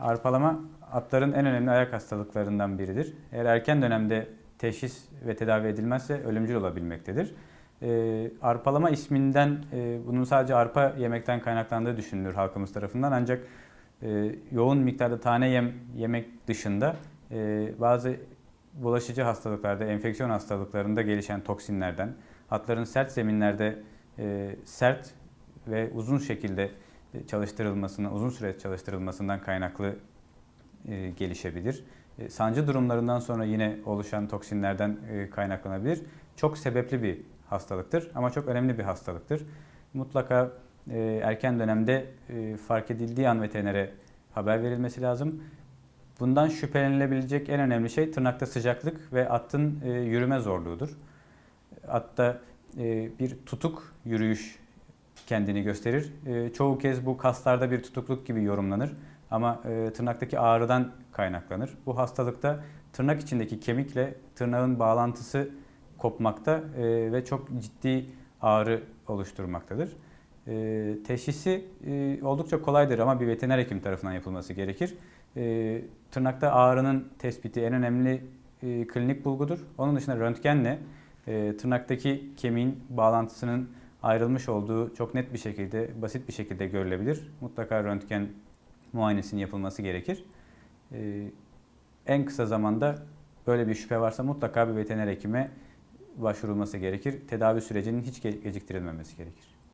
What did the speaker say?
Arpalama atların en önemli ayak hastalıklarından biridir. Eğer erken dönemde teşhis ve tedavi edilmezse ölümcül olabilmektedir. Ee, arpalama isminden e, bunun sadece arpa yemekten kaynaklandığı düşünülür halkımız tarafından ancak e, yoğun miktarda tane yem yemek dışında e, bazı bulaşıcı hastalıklarda, enfeksiyon hastalıklarında gelişen toksinlerden, atların sert zeminlerde e, sert ve uzun şekilde çalıştırılmasına, uzun süre çalıştırılmasından kaynaklı e, gelişebilir. E, sancı durumlarından sonra yine oluşan toksinlerden e, kaynaklanabilir. Çok sebepli bir hastalıktır ama çok önemli bir hastalıktır. Mutlaka e, erken dönemde e, fark edildiği an veterinere haber verilmesi lazım. Bundan şüphelenilebilecek en önemli şey tırnakta sıcaklık ve atın e, yürüme zorluğudur. Atta e, bir tutuk yürüyüş kendini gösterir. E, çoğu kez bu kaslarda bir tutukluk gibi yorumlanır ama e, tırnaktaki ağrıdan kaynaklanır. Bu hastalıkta tırnak içindeki kemikle tırnağın bağlantısı kopmakta e, ve çok ciddi ağrı oluşturmaktadır. E, teşhisi e, oldukça kolaydır ama bir veteriner hekim tarafından yapılması gerekir. Tırnakta ağrının tespiti en önemli klinik bulgudur. Onun dışında röntgenle e, tırnaktaki kemiğin bağlantısının ayrılmış olduğu çok net bir şekilde, basit bir şekilde görülebilir. Mutlaka röntgen muayenesinin yapılması gerekir. E, en kısa zamanda böyle bir şüphe varsa mutlaka bir veteriner hekime başvurulması gerekir. Tedavi sürecinin hiç ge- geciktirilmemesi gerekir.